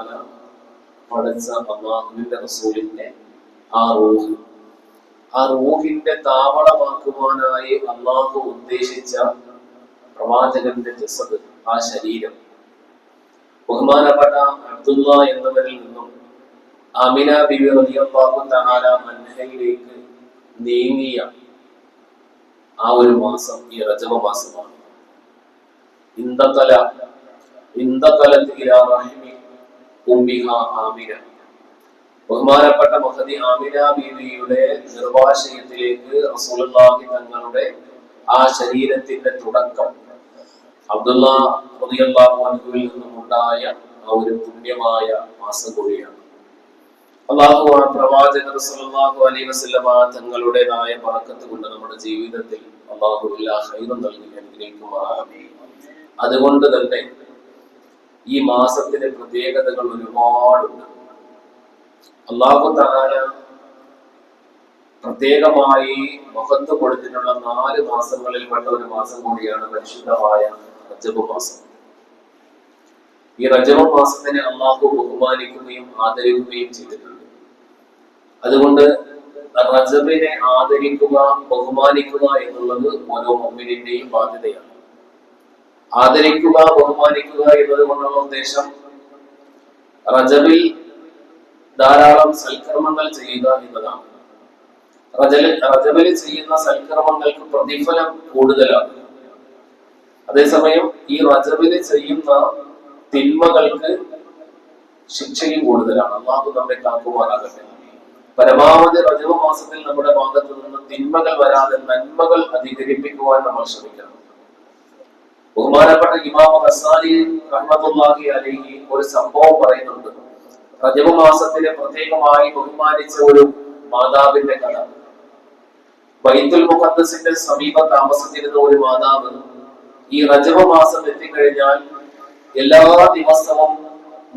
താല പഠിച്ച റസൂലിന്റെ ആ റൂഹ്. ആ റൂഹിന്റെ താവളമാക്കുവാനായി അള്ളാഹു ഉദ്ദേശിച്ച പ്രവാചകന്റെ ജസദ് ആ ശരീരം. ബഹുമാനപ്പെട്ട അബ്ദുള്ള എന്നവരിൽ നിന്നും അമിന ബിബി റളിയല്ലാഹു തആല അൻഹയിലേക്ക് നീങ്ങിയ ആ ഒരു മാസം ഈ റജബ മാസമാണ്. ഇന്ദകല ഇന്ദകലത്ത് ഇലാ റഹിമി ആമിന. ബഹുമാനപ്പെട്ട മഹദി ആമിന ബീവിയുടെ നിർവാശയത്തിലേക്ക് റസൂലുള്ളാഹി തങ്ങളുടെ ആ ശരീരത്തിന്റെ തുടക്കം അബ്ദുള്ള അൻഹുവിൽ നിന്നും ആ ഒരു പുണ്യമായ മാസം കൂടിയാണ്. അള്ളാഹു ആ പ്രവാചകർ സല്ലല്ലാഹു അലൈഹി വസല്ലമ തങ്ങളുടേതായ പറക്കത്ത് കൊണ്ട് നമ്മുടെ ജീവിതത്തിൽ അള്ളാഹു എല്ലാ ഹൈറും നൽകി അനുഗ്രഹിക്കുമാറാകട്ടെ. അതുകൊണ്ട് തന്നെ ഈ മാസത്തിന്റെ പ്രത്യേകതകൾ ഒരുപാടുണ്ട്. അള്ളാഹു താല പ്രത്യേകമായി മഹത്വം കൊടുത്തിട്ടുള്ള നാല് മാസങ്ങളിൽ പെട്ട ഒരു മാസം കൂടിയാണ് പരിശുദ്ധമായ റജബ് മാസം. ഈ റജബ മാസത്തിനെ അള്ളാഹു ബഹുമാനിക്കുകയും ആദരിക്കുകയും ചെയ്തിട്ടുണ്ട്. അതുകൊണ്ട് റജബിനെ ആദരിക്കുക ബഹുമാനിക്കുക എന്നുള്ളത് ഓരോ മമ്മിനിന്റെയും ബാധ്യതയാണ്. ആദരിക്കുക ബഹുമാനിക്കുക എന്നത് കൊണ്ടുള്ള ഉദ്ദേശം. റജബിൽ ധാരാളം സൽക്കർമ്മങ്ങൾ ചെയ്യുക എന്നതാണ്. റജലിൽ റജബിൽ ചെയ്യുന്ന സൽക്കർമ്മങ്ങൾക്ക് പ്രതിഫലം കൂടുതലാണ്. അതേസമയം ഈ റജബിൽ ചെയ്യുന്ന തിന്മകൾക്ക് ശിക്ഷയും കൂടുതലാണ്. അള്ളാഹു നമ്മെ കാക്കുമാറാകട്ടെ. പരമാവധി റജബ മാസത്തിൽ നമ്മുടെ ഭാഗത്തു നിന്ന് തിന്മകൾ വരാതെ നന്മകൾ അധികരിപ്പിക്കുവാൻ നമ്മൾ ശ്രമിക്കണം. ബഹുമാനപ്പെട്ട ഇമാം ഹസാനി റഹ്മത്തുള്ളാഹി അലൈഹി ഒരു സംഭവം പറയുന്നുണ്ട്. റജബ് മാസത്തിലെ പ്രത്യേകമായി ബഹുമാനിച്ച ഒരു മാതാവിന്റെ കഥ. ബൈത്തുൽ മുഹദ്സിന്റെ സമീപം താമസിച്ചിരുന്ന ഒരു മാതാവ് ഈ റജബ് മാസം എത്തിക്കഴിഞ്ഞാൽ എല്ലാ ദിവസവും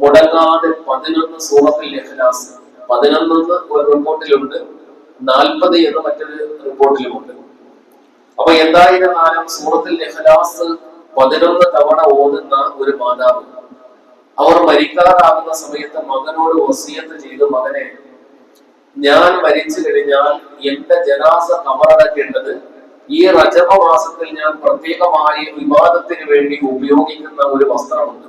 മുടങ്ങാതെ പതിനൊന്ന് സൂറത്തിൽ ഇഖ്ലാസ് പതിനൊന്ന് ഒരു റിപ്പോർട്ടിലുണ്ട് നാൽപ്പത് എന്ന് മറ്റൊരു റിപ്പോർട്ടിലുമുണ്ട്. അപ്പൊ എന്തായിരുന്നാലും സൂറത്തിൽ ഇഖ്ലാസ് പതിനൊന്ന് തവണ ഓതുന്ന ഒരു മാതാവ്. അവർ മരിക്കാറാകുന്ന സമയത്ത് മകനോട് വസീയത്ത് ചെയ്തു മകനെ ഞാൻ മരിച്ചു കഴിഞ്ഞാൽ എന്റെ ജനാസ കവറടക്കേണ്ടത് ഈ റജബ മാസത്തിൽ ഞാൻ പ്രത്യേകമായി വിവാദത്തിന് വേണ്ടി ഉപയോഗിക്കുന്ന ഒരു വസ്ത്രമുണ്ട്.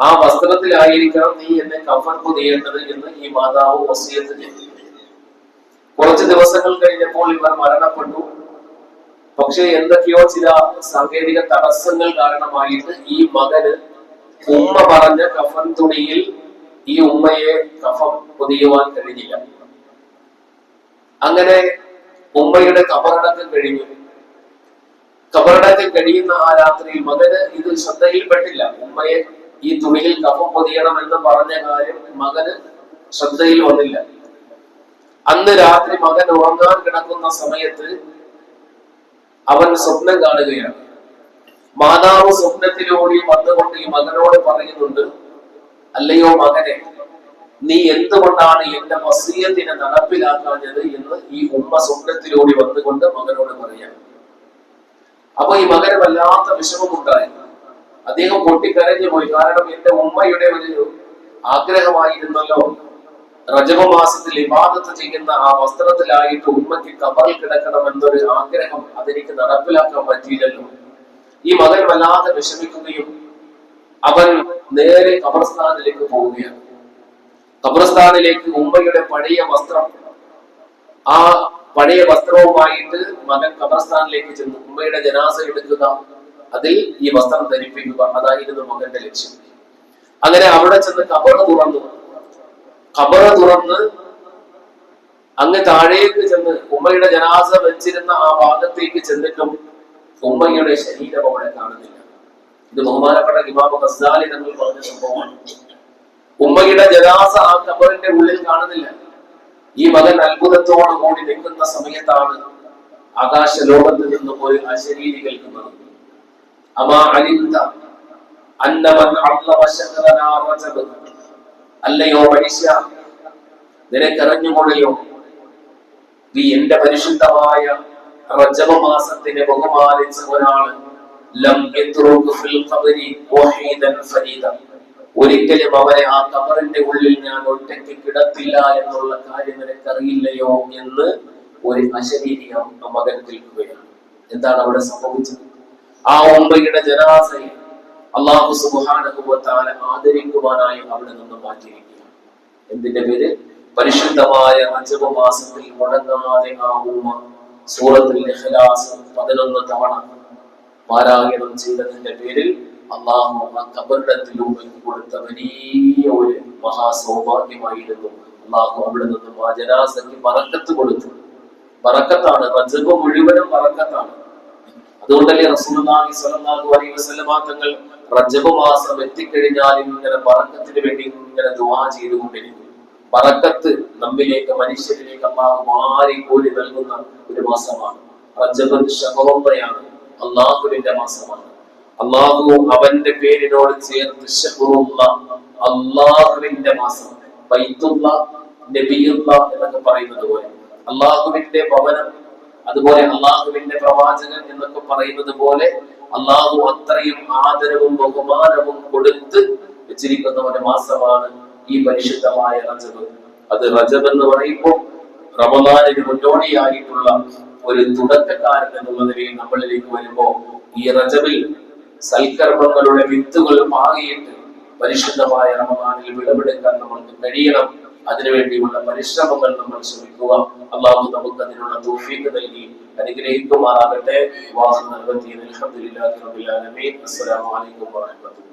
ആ വസ്ത്രത്തിലായിരിക്കണം നീ എന്നെ കഫർ പുതിയേണ്ടത് എന്ന് ഈ മാതാവ് വസീയത്ത് ചെയ്തു. കുറച്ച് ദിവസങ്ങൾ കഴിഞ്ഞപ്പോൾ ഇവർ മരണപ്പെട്ടു. പക്ഷേ എന്തൊക്കെയോ ചില സാങ്കേതിക തടസ്സങ്ങൾ കാരണമായിട്ട് ഈ മകന് ഉമ്മ പറഞ്ഞ കഫൻ തുണിയിൽ ഈ ഉമ്മയെ കഫം പൊതിയുവാൻ കഴിഞ്ഞില്ല. അങ്ങനെ ഉമ്മയുടെ കബറടക്കം കഴിഞ്ഞു. കബറടക്കം കഴിയുന്ന ആ രാത്രിയിൽ മകന് ഇത് ശ്രദ്ധയിൽപ്പെട്ടില്ല. ഉമ്മയെ ഈ തുണിയിൽ കഫം പൊതിയണം എന്ന് പറഞ്ഞ കാര്യം മകന് ശ്രദ്ധയിൽ വന്നില്ല. അന്ന് രാത്രി മകൻ ഉറങ്ങാൻ കിടക്കുന്ന സമയത്ത് അവൻ സ്വപ്നം കാണുകയാണ്. മാതാവ് സ്വപ്നത്തിലൂടെ വന്നുകൊണ്ട് ഈ മകനോട് പറയുന്നുണ്ട് അല്ലയോ മകനെ നീ എന്തുകൊണ്ടാണ് എന്റെ വസീയത്തിനെ നടപ്പിലാക്കാഞ്ഞത് എന്ന് ഈ ഉമ്മ സ്വപ്നത്തിലൂടെ വന്നുകൊണ്ട് മകനോട് പറയാം. അപ്പൊ ഈ മകന് വല്ലാത്ത വിഷമമുണ്ടായി. അദ്ദേഹം പൊട്ടിക്കരഞ്ഞു പോയി കാരണം എന്റെ ഉമ്മയുടെ ഒരു ആഗ്രഹമായിരുന്നല്ലോ. റജബ മാസത്തിൽ ഇബാദത്ത് ചെയ്യുന്ന ആ വസ്ത്രത്തിലായിട്ട് ഉമ്മയ്ക്ക് കബറിൽ കിടക്കണം എന്നൊരു ആഗ്രഹം അതെനിക്ക് നടപ്പിലാക്കാൻ പറ്റിയില്ലല്ലോ. ഈ മകൻ വല്ലാതെ വിഷമിക്കുകയും അവൻ നേരെ കബർസ്ഥാനിലേക്ക് പോവുകയാണ്. കബർസ്ഥാനിലേക്ക് ഉമ്മയുടെ പഴയ വസ്ത്രം ആ പഴയ വസ്ത്രവുമായിട്ട് മകൻ കബർസ്ഥാനിലേക്ക് ചെന്നു ഉമ്മയുടെ ജനാസ എടുക്കുക അതിൽ ഈ വസ്ത്രം ധരിപ്പിക്കുക അതായിരുന്നു മകന്റെ ലക്ഷ്യം. അങ്ങനെ അവിടെ ചെന്ന് കബർ തുറന്നു. ഖബർ തുറന്ന് അങ്ങ് താഴേക്ക് ചെന്ന് ഉമ്മയുടെ ജനാസ വെച്ചിരുന്ന ആ ഭാഗത്തേക്ക് ചെന്നിട്ടും ഉമ്മയുടെ ശരീരം അവിടെ കാണുന്നില്ല. ഇത് ബഹുമാനപ്പെട്ട ഇമാമ ഗസാലി തങ്ങൾ പറഞ്ഞ സംഭവമാണ്. ഉമ്മയുടെ ജനാസ ആ ഖബറിന്റെ ഉള്ളിൽ കാണുന്നില്ല. ഈ മകൻ അത്ഭുതത്തോടു കൂടി നിൽക്കുന്ന സമയത്താണ് ആകാശ ലോകത്ത് നിന്നും ഒരു അശരീരി കേൾക്കുന്നത്. അമാ അലിന്ത അന്നവൻ റജബ് അല്ലയോ പരിശ നിനക്കറിഞ്ഞുകൊള്ളയോ നീ എന്റെ പരിശുദ്ധമായ റജബ മാസത്തിനെ ബഹുമാനിച്ച ഒരാൾ ലം ഫിൽ ഖബരി ഫരീദ. ഒരിക്കലും അവരെ ആ കബറിന്റെ ഉള്ളിൽ ഞാൻ ഒറ്റയ്ക്ക് കിടത്തില്ല എന്നുള്ള കാര്യം നിനക്കറിയില്ലയോ എന്ന് ഒരു അശരീരിയം മകൻ കേൾക്കുകയാണ്. എന്താണ് അവിടെ സംഭവിച്ചത്? ആ ഉമ്മയുടെ ജനാസയെ അള്ളാഹു സുബാനുഭവത്താലെ ആദരിക്കുവാനായി അവിടെ നിന്ന് മാറ്റിയിരിക്കുകയാണ്. എന്തിന്റെ പേര്? പരിശുദ്ധമായ അഞ്ചവ മാസത്തിൽ മുടങ്ങാതെ ആ സൂറത്തിൽ പതിനൊന്ന് തവണ പാരായണം ചെയ്തതിന്റെ പേരിൽ അള്ളാഹു ആ കബറിടത്തിലൂടെ കൊടുത്ത വലിയ ഒരു മഹാസൗഭാഗ്യമായിരുന്നു. അള്ളാഹു അവിടെ നിന്നും ആ ജനാസയ്ക്ക് പറക്കത്ത് കൊടുത്തു. പറക്കത്താണ് റജബ് മുഴുവനും പറക്കത്താണ് അതുകൊണ്ടല്ലേ സ്വല്ലല്ലാഹു അലൈഹി വസല്ലമ തങ്ങൾ റജബ് മാസം എത്തിക്കഴിഞ്ഞാൽ ഇങ്ങനെ പറക്കത്തിന് വേണ്ടി ഇങ്ങനെ ദുവാ ചെയ്തുകൊണ്ടിരിക്കും. പറക്കത്ത് നമ്മിലേക്ക് മനുഷ്യരിലേക്ക് മാറി കോരി നൽകുന്ന ഒരു മാസമാണ്. റജബ് ഷഹറയാണ് അള്ളാഹുവിന്റെ മാസമാണ്. അള്ളാഹു അവന്റെ പേരിനോട് ചേർത്ത് അള്ളാഹുവിന്റെ മാസം ബൈത്തുള്ള നബിയുള്ള എന്നൊക്കെ പറയുന്നത് പോലെ. അള്ളാഹുവിന്റെ ഭവനം അതുപോലെ അള്ളാഹുവിന്റെ പ്രവാചകൻ എന്നൊക്കെ പറയുന്നത് പോലെ അള്ളാഹു അത്രയും ആദരവും ബഹുമാനവും കൊടുത്ത് വെച്ചിരിക്കുന്ന ഒരു മാസമാണ് ഈ പരിശുദ്ധമായ റജബ്. അത് റജബ് എന്ന് പറയുമ്പോൾ റമദാനിന് മുന്നോടിയായിട്ടുള്ള ഒരു തുടക്കക്കാരൻ എന്നുള്ള നിലയിൽ നമ്മളിലേക്ക് വരുമ്പോ ഈ റജബിൽ സൽക്കർമ്മങ്ങളുടെ വിത്തുകൾ പാകിയിട്ട് പരിശുദ്ധമായ റമദാനിൽ വിളവെടുക്കാൻ നമ്മൾക്ക് കഴിയണം. അതിനുവേണ്ടിയുള്ള പരിശ്രമങ്ങൾ നമ്മൾ ശ്രമിക്കുക. അള്ളാഹു നമുക്ക് അതിനുള്ള തോഫീക്ക് നൽകി. അനുഗ്രഹിക്കുമാറാകട്ടെ. വാഹനം ആലമീൻ. അസ്സലാമു അലൈക്കും വറഹ്മത്തുള്ളാഹി